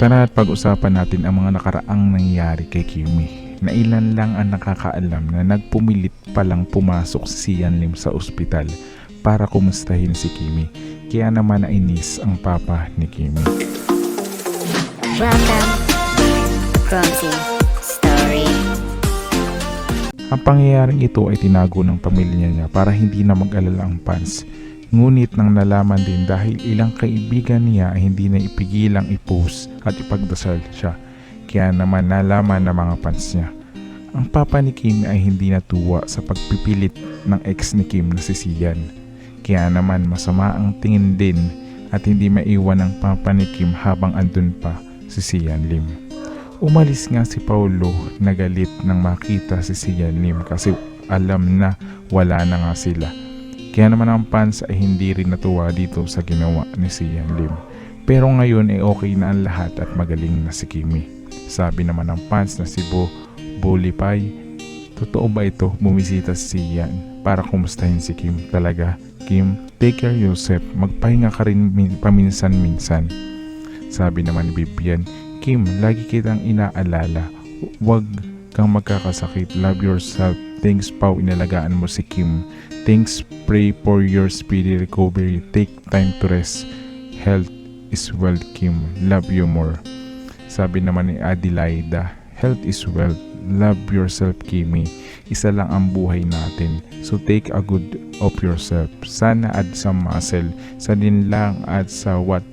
Tara at pag-usapan natin ang mga nakaraang nangyayari kay Kimi na ilan lang ang nakakaalam na nagpumilit palang pumasok si Sian Lim sa ospital para kumustahin si Kimi. Kaya naman nainis ang papa ni Kimi. Welcome, Clumsy Story. Ang pangyayaring ito ay tinago ng pamilya niya para hindi na mag-alala ang fans. Ngunit nang nalaman din dahil ilang kaibigan niya ay hindi na ipigilang i-post at ipagdasal siya. Kaya naman nalaman ng mga fans niya. Ang papa ni Kim ay hindi natuwa sa pagpipilit ng ex ni Kim na si Sian. Kaya naman masama ang tingin din at hindi maiwan ng papa ni Kim habang andun pa si Sian Lim. Umalis nga si Paulo na galit nang makita si Sian Lim kasi alam na wala na nga sila. Kaya naman ang fans ay hindi rin natuwa dito sa ginawa ni Sian Lim. Pero ngayon ay okay na ang lahat at magaling na si Kimi. Sabi naman ng fans na si Bo Bolipay, totoo ba ito bumisita si Sian para kumustahin si Kim talaga? Kim, take care yourself, magpahinga ka rin min- paminsan-minsan. Sabi naman ni Bibian, Kim, lagi kitang inaalala. Huwag kang magkakasakit. Love yourself. Thanks Pau, inalagaan mo si Kim. Thanks, pray for your speedy recovery. Take time to rest. Health is wealth, Kim. Love you more. Sabi naman ni Adelaida, health is wealth. Love yourself, Kimi. Isa lang ang buhay natin. So take a good of yourself. Sana add some muscle. Sa din lang at sa what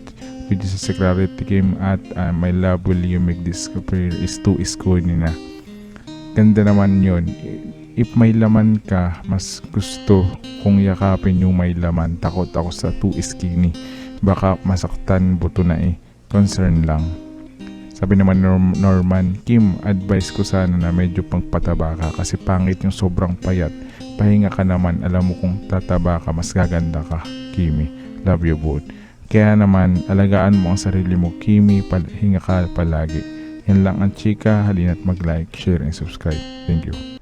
with the secretary Kim at uh, my love will you make this prayer is to score ni na. Ganda naman yon. If may laman ka, mas gusto kung yakapin yung may laman. Takot ako sa too skinny. Baka masaktan buto na eh. Concern lang. Sabi naman Norm- Norman, Kim, advice ko sana na medyo pangpataba ka kasi pangit yung sobrang payat. Pahinga ka naman, alam mo kung tataba ka, mas gaganda ka. Kimi, love you both. Kaya naman, alagaan mo ang sarili mo, Kimi, pahinga ka palagi. Yan lang ang chika, halina't mag-like, share, and subscribe. Thank you.